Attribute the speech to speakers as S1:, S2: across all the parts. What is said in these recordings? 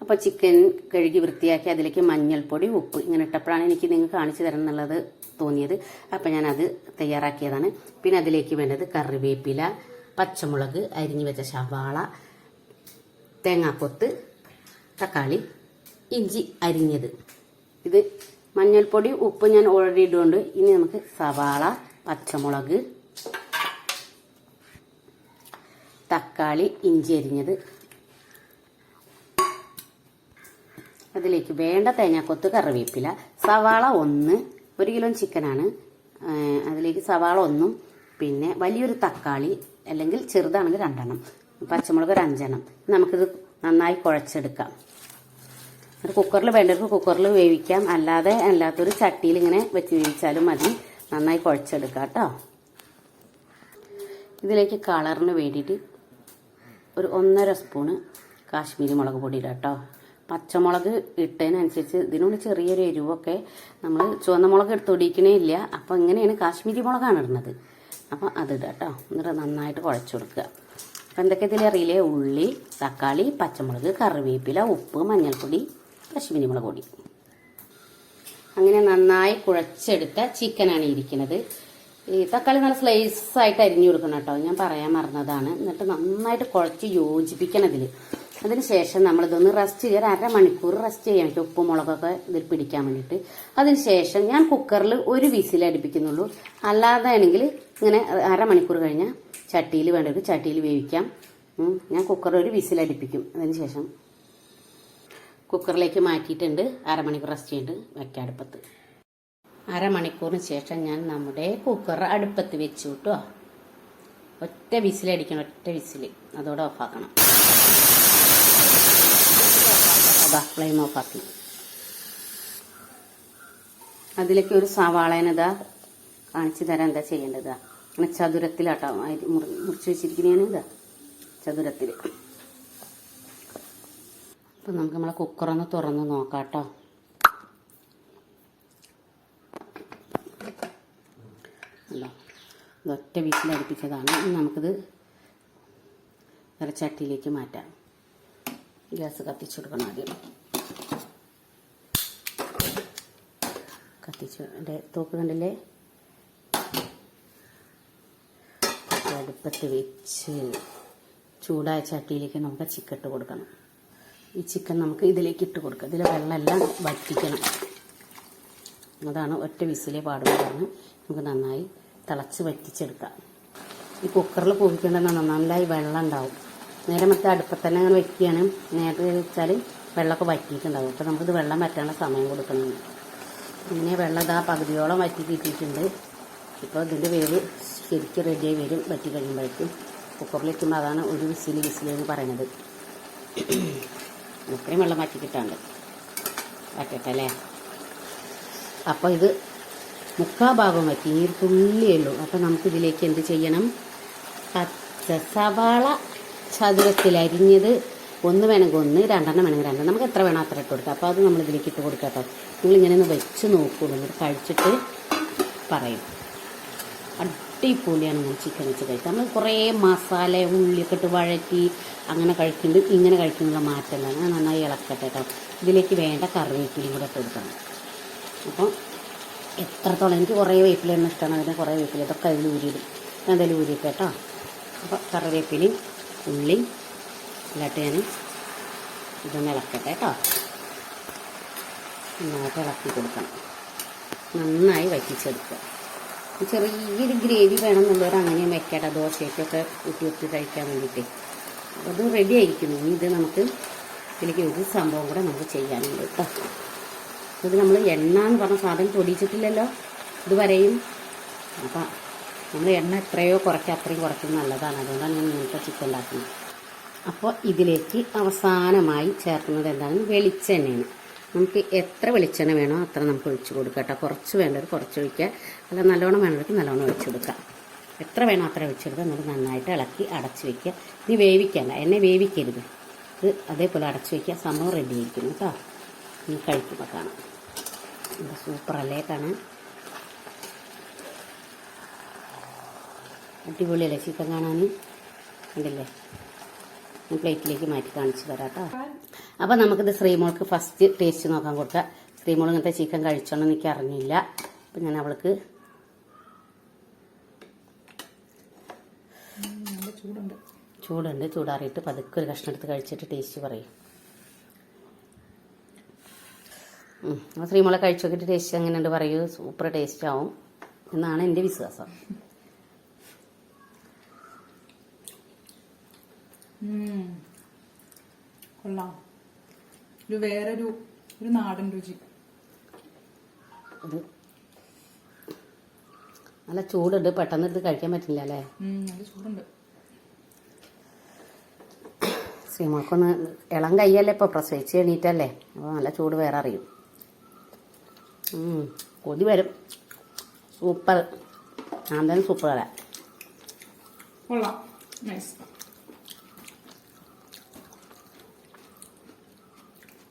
S1: അപ്പോൾ ചിക്കൻ കഴുകി വൃത്തിയാക്കി അതിലേക്ക് മഞ്ഞൾപ്പൊടി ഉപ്പ് ഇങ്ങനെ ഇട്ടപ്പോഴാണ് എനിക്ക് നിങ്ങൾ കാണിച്ചു തരണം എന്നുള്ളത് തോന്നിയത്. അപ്പം ഞാനത് തയ്യാറാക്കിയതാണ്. പിന്നെ അതിലേക്ക് വേണ്ടത് കറിവേപ്പില പച്ചമുളക് അരിഞ്ഞു വെച്ച സവാള തേങ്ങാക്കൊത്ത് തക്കാളി ഇഞ്ചി അരിഞ്ഞത്. ഇത് മഞ്ഞൾപ്പൊടി ഉപ്പ് ഞാൻ ഓൾറെഡി ഇടുകൊണ്ട് ഇനി നമുക്ക് സവാള പച്ചമുളക് തക്കാളി ഇഞ്ചി അരിഞ്ഞത് അതിലേക്ക് വേണ്ട തേങ്ങാക്കൊത്ത് കറിവേപ്പില സവാള ഒന്ന് ഒരു കിലോ ചിക്കനാണ്. അതിലേക്ക് സവാള ഒന്നും പിന്നെ വലിയൊരു തക്കാളി അല്ലെങ്കിൽ ചെറുതാണെങ്കിൽ രണ്ടെണ്ണം പച്ചമുളക് ഒരു അഞ്ചെണ്ണം. നമുക്കിത് നന്നായി കുഴച്ചെടുക്കാം. ഒരു കുക്കറിൽ വേണ്ടവർക്ക് കുക്കറിൽ വേവിക്കാം. അല്ലാതെ അല്ലാത്തൊരു ചട്ടിയിൽ ഇങ്ങനെ വെച്ച് വേവിച്ചാലും മതി. നന്നായി കുഴച്ചെടുക്കാം കേട്ടോ. ഇതിലേക്ക് കളറിന് വേണ്ടിയിട്ട് ഒരു ഒന്നര സ്പൂണ് കാശ്മീരി മുളക് പൊടി ഇടാം കേട്ടോ. പച്ചമുളക് ഇട്ടതിനനുസരിച്ച് ഇതിനുള്ളിൽ ചെറിയൊരു എരിവൊക്കെ നമ്മൾ ചുവന്ന മുളക് എടുത്തൊടിക്കണേ ഇല്ല. അപ്പോൾ ഇങ്ങനെയാണ് കാശ്മീരി മുളകാണ് ഇടുന്നത്. അപ്പോൾ അത് ഇടാം കേട്ടോ എന്നിട്ട് നന്നായിട്ട് കുഴച്ച് കൊടുക്കുക. അപ്പം എന്തൊക്കെ ഇതിൽ അറിയില്ലേ? ഉള്ളി തക്കാളി പച്ചമുളക് കറിവേപ്പില ഉപ്പ് മഞ്ഞൾപ്പൊടി കാശ്മീരി മുളക് പൊടി. അങ്ങനെ നന്നായി കുഴച്ചെടുത്ത ചിക്കനാണ് ഇരിക്കുന്നത്. ഈ തക്കാളി നല്ല സ്ലൈസ് ആയിട്ട് അരിഞ്ഞു കൊടുക്കണം കേട്ടോ ഞാൻ പറയാൻ മറന്നതാണ്. എന്നിട്ട് നന്നായിട്ട് കുഴച്ച് യോജിപ്പിക്കണം ഇതിൽ അതിനുശേഷം നമ്മളിതൊന്ന് റെസ്റ്റ് ചെയ്യാൻ അരമണിക്കൂർ റെസ്റ്റ് ചെയ്യാൻ പറ്റും ഉപ്പും മുളകൊക്കെ ഇതിൽ പിടിക്കാൻ വേണ്ടിയിട്ട്. അതിനുശേഷം ഞാൻ കുക്കറിൽ ഒരു വിസിൽ അടുപ്പിക്കുന്നുള്ളൂ. അല്ലാതെ ആണെങ്കിൽ ഇങ്ങനെ അരമണിക്കൂർ കഴിഞ്ഞാൽ ചട്ടിയിൽ വേണ്ടവർക്ക് ചട്ടിയിൽ വേവിക്കാം. ഞാൻ കുക്കറിൽ ഒരു വിസിൽ അടുപ്പിക്കും. അതിനുശേഷം കുക്കറിലേക്ക് മാറ്റിയിട്ടുണ്ട്. അരമണിക്കൂർ റെസ്റ്റ് ചെയ്തിട്ട് വെക്കാം അടുപ്പത്ത്. അരമണിക്കൂറിന് ശേഷം ഞാൻ നമ്മുടെ കുക്കർ അടുപ്പത്ത് വെച്ചു കേട്ടോ. ഒറ്റ വിസിലടിക്കണം ഒറ്റ വിസിൽ അതോടെ ഓഫാക്കണം. അതാ ഫ്ലെയിം ഓഫാക്കി അതിലേക്ക് ഒരു സവാളേനതാ കാണിച്ചു തരാൻ എന്താ ചെയ്യേണ്ടതാ അങ്ങനെ ചതുരത്തിലാട്ടോ അരി മുറി- മുറിച്ച് വെച്ചിരിക്കുന്നതാണ് ഇതാ. ചതുരത്തിൽ അപ്പം നമുക്ക് നമ്മളെ കുക്കറൊന്ന് തുറന്ന് നോക്കാട്ടോ. കേട്ടോ അല്ലോ ഇതൊറ്റ ഇനി നമുക്കിത് ഇറച്ചട്ടിയിലേക്ക് ചട്ടിയിലേക്ക് മാറ്റാം. ഗ്യാസ് കത്തിച്ചു കൊടുക്കണം ആദ്യം. കത്തിച്ചു എന്റെ തോക്ക് കണ്ടില്ലേ? അടുപ്പത്ത് വെച്ച് ചൂടായ ചട്ടിയിലേക്ക് നമുക്ക് ചിക്കൻ ഇട്ട് കൊടുക്കണം. ഈ ചിക്കൻ നമുക്ക് ഇതിലേക്ക് ഇട്ട് കൊടുക്കാം. ഇതിലെ വെള്ളമെല്ലാം വറ്റിക്കണം. അതാണ് ഒറ്റ വിസിലേ പാടുമ്പോഴാണ് നമുക്ക് നന്നായി തിളച്ച് വറ്റിച്ചെടുക്കാം. ഈ കുക്കറിൽ പോയിക്കേണ്ടെന്ന് നന്നായി വെള്ളം ഉണ്ടാവും. നേരെ മറ്റേ അടുപ്പത്ത് തന്നെ അങ്ങനെ വയ്ക്കുകയാണ്. നേരത്തെ വെച്ചാൽ വെള്ളമൊക്കെ വറ്റിയിട്ടുണ്ടാവും. അപ്പോൾ നമുക്കിത് വെള്ളം വറ്റാനുള്ള സമയം കൊടുക്കണം ഇങ്ങനെ വെള്ളം ഇതാ പകുതിയോളം വറ്റി കിട്ടിയിട്ടുണ്ട്. ഇപ്പോൾ ഇതിന്റെ വേവ് ശരിക്കും റെഡിയായി വരും. വറ്റി കഴിയുമ്പോഴേക്കും കുക്കറിൽ വെക്കുമ്പോൾ അതാണ് ഒരു വിസിൽ വിസിൽ എന്ന് പറയുന്നത് ഇത്രയും വെള്ളം വറ്റി കിട്ടാണ്ട്. വറ്റട്ടെ അല്ലേ? അപ്പോൾ ഇത് മുക്കാ ഭാഗം വറ്റി ഇനി ഒരു തുള്ളിയേ ഉള്ളൂ. അപ്പോൾ നമുക്കിതിലേക്ക് എന്ത് ചെയ്യണം? പച്ച സവാള ചതുരത്തിൽ അരിഞ്ഞത് ഒന്ന് വേണമെങ്കിൽ ഒന്ന് രണ്ടെണ്ണം വേണമെങ്കിൽ രണ്ടെണ്ണം. നമുക്ക് എത്ര വേണം അത്ര ഇട്ട് കൊടുക്കാം. അപ്പോൾ അത് നമ്മൾ ഇതിലേക്ക് ഇട്ട് കൊടുക്കാം കേട്ടോ. നിങ്ങളിങ്ങനെ ഒന്ന് വെച്ച് നോക്കുള്ളൂ എന്നിട്ട് കഴിച്ചിട്ട് പറയും. അടിപൊളിയാണ് നമ്മൾ ചിക്കൻ വെച്ച് കഴിക്കുക നമ്മൾ കുറേ മസാല ഉള്ളിയൊക്കെ ഇട്ട് വഴറ്റി അങ്ങനെ കഴിക്കുന്നുണ്ട്. ഇങ്ങനെ കഴിക്കുന്നുള്ള മാറ്റമല്ല ഞാൻ നന്നായി ഇളക്കട്ടെ കേട്ടോ. ഇതിലേക്ക് വേണ്ട കറിവേപ്പിലയും കൂടെ ഇട്ട് കൊടുക്കണം അപ്പോൾ എത്രത്തോളം എനിക്ക് കുറേ വേപ്പിലാണ് ഇഷ്ടമാണ്. അതിന് കുറേ വേപ്പില. ഇതൊക്കെ അതിൽ ഊരിയിടും. അതിൽ ഊരിയിട്ട് കേട്ടോ. അപ്പോൾ കറിവേപ്പിലയും ഉള്ളിയും ഇല്ലാട്ട് ഞാൻ ഇതൊന്ന് ഇളക്കട്ടെ കേട്ടോ നന്നായിട്ട് ഇളക്കി കൊടുക്കണം. നന്നായി വറ്റിച്ചെടുക്കുക. ചെറിയൊരു ഗ്രേവി വേണം എന്നുള്ളവർ അങ്ങനെയും വെക്കട്ടെ ദോശയ്ക്കൊക്കെ കുത്തി കുത്തി കഴിക്കാൻ വേണ്ടിയിട്ട്. അത് റെഡി ആയിരിക്കുന്നു. ഇനി ഇത് നമുക്ക് ഇതിലേക്ക് ഒരു സംഭവം കൂടെ നമുക്ക് ചെയ്യാനുണ്ട് കേട്ടോ ഇത് നമ്മൾ എണ്ണ എന്ന് പറഞ്ഞ സാധനം പൊടിച്ചിട്ടില്ലല്ലോ ഇതുവരെയും. അപ്പം നമ്മൾ എണ്ണ എത്രയോ കുറയ്ക്കുക അത്രയും കുറയ്ക്കുന്നത് നല്ലതാണ്. അതുകൊണ്ടാണ് ഞാൻ ഇങ്ങനത്തെ ചിക്കൻ ഉണ്ടാക്കുന്നത്. അപ്പോൾ ഇതിലേക്ക് അവസാനമായി ചേർക്കുന്നത് എന്താണ് വെളിച്ചെണ്ണയാണ്. നമുക്ക് എത്ര വെളിച്ചെണ്ണ വേണോ അത്ര നമുക്ക് ഒഴിച്ചു കൊടുക്കാം കേട്ടോ. കുറച്ച് വേണ്ടത് കുറച്ച് ഒഴിക്കുക. അല്ല നല്ലോണം വേണ്ടവർക്ക് നല്ലോണം ഒഴിച്ചു കൊടുക്കാം. എത്ര വേണോ അത്ര ഒഴിച്ചു കൊടുക്കുക. നമ്മൾ നന്നായിട്ട് ഇളക്കി അടച്ചു വയ്ക്കുക ഇനി വേവിക്കല്ല എന്നെ വേവിക്കരുത്. ഇത് അതേപോലെ അടച്ചു വയ്ക്കുക സംഭവം റെഡി ആയിരിക്കുന്നു കേട്ടോ. ഇനി കഴിക്കുമ്പോൾ കാണാം. സൂപ്പറല്ലേ കാണാൻ അടിപൊളിയല്ലേ? ചിക്കൻ കാണാൻ കണ്ടില്ലേ ഞാൻ പ്ലേറ്റിലേക്ക് മാറ്റി കാണിച്ചു തരാം കേട്ടോ അപ്പം നമുക്കിത് ശ്രീമോൾക്ക് ഫസ്റ്റ് ടേസ്റ്റ് നോക്കാൻ കൊടുക്കാം. ശ്രീമോൾ ഇങ്ങനത്തെ ചിക്കൻ കഴിച്ചോന്ന് എനിക്ക് അറിഞ്ഞില്ല. അപ്പം ഞാൻ അവൾക്ക്
S2: ചൂടുണ്ട്
S1: ചൂടുണ്ട് ചൂടാറിയിട്ട് പതുക്കെ ഒരു കഷ്ണം എടുത്ത് കഴിച്ചിട്ട് ടേസ്റ്റ് പറയും. അപ്പോൾ ശ്രീമോളെ കഴിച്ചു നോക്കിയിട്ട് ടേസ്റ്റ് എങ്ങനെയുണ്ട് പറയൂ. സൂപ്പർ ടേസ്റ്റ് ആവും. എന്നാണ് എന്റെ വിശ്വാസം.
S2: കൊള്ളാം. ഒരു വേറൊരു ഒരു നാടൻ രുചി.
S1: നല്ല ചൂടുണ്ട്. പെട്ടെന്ന് ഇത് കഴിക്കാൻ പറ്റില്ല അല്ലേ?
S2: നല്ല ചൂടുണ്ട്.
S1: ശ്രീമോൾക്കൊന്ന് ഇളം കയ്യല്ലേ ഇപ്പോൾ പ്രസവിച്ച് എണീറ്റല്ലേ? അപ്പോൾ നല്ല ചൂട് വേറെ അറിയും. കൊതി വരും. സൂപ്പർ. ഞാൻ തന്നെ സൂപ്പർ വരാം
S2: കൊള്ളാം. നൈസ്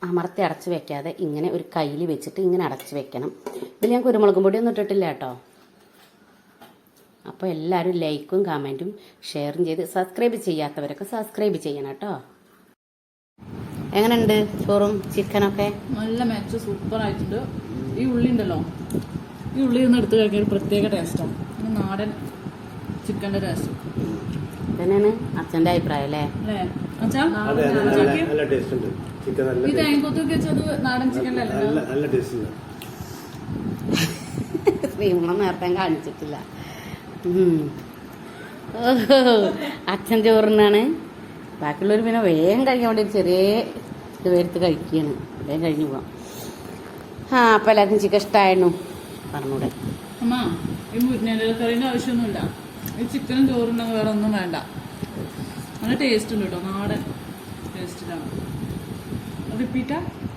S1: അമർത്തി അടച്ച് വെക്കാതെ ഇങ്ങനെ ഒരു കയ്യിൽ വെച്ചിട്ട് ഇങ്ങനെ അടച്ച് വെക്കണം. ഇതിൽ ഞാൻ കുരുമുളകും പൊടി ഒന്നും ഇട്ടിട്ടില്ല കേട്ടോ. അപ്പോൾ എല്ലാവരും ലൈക്കും കമന്റും ഷെയറും ചെയ്ത് സബ്സ്ക്രൈബ് ചെയ്യാത്തവരൊക്കെ സബ്സ്ക്രൈബ് ചെയ്യണം കേട്ടോ. എങ്ങനെയുണ്ട് ചോറും ചിക്കനൊക്കെ?
S2: നല്ല മെച്ച സൂപ്പർ ആയിട്ടുണ്ട്. ഈ ഉള്ളി ഉണ്ടല്ലോ. ഈ ഉള്ളി ഒന്ന് എടുത്ത് കഴിക്കാൻ ഒരു പ്രത്യേക ടേസ്റ്റാണ് നാടൻ ചിക്കന്റെ ടേസ്റ്റ്
S1: തന്നെയാണ് അച്ഛന്റെ അഭിപ്രായം അല്ലേ?
S2: അല്ലേ?
S3: ചിക്കൻ നല്ല ടേസ്റ്റ് ഉണ്ട്
S1: ശ്രീമണം നേരത്തെ കാണിച്ചിട്ടില്ല. അച്ഛൻ ചോറിനാണ് ബാക്കിയുള്ളവർ പിന്നെ വേഗം കഴിക്കാൻ വേണ്ടി ചെറിയ ഇത് വരുത്ത് കഴിക്കുകയാണ്. വേഗം കഴിഞ്ഞു പോവാം. ആ അപ്പം എല്ലാവർക്കും ചിക്കൻ ഇഷ്ടമായിരുന്നു പറഞ്ഞൂടെ.
S2: അമ്മ ഈ മുരിങ്ങയില കറീന്റെ ആവശ്യമൊന്നുമില്ല. ഈ ചിക്കനും ചോറുണ്ടെങ്കിൽ വേറെ ഒന്നും വേണ്ട. നല്ല ടേസ്റ്റ് ഉണ്ട് കേട്ടോ. നാടൻ ടേസ്റ്റിലാണ് Repeat Vipita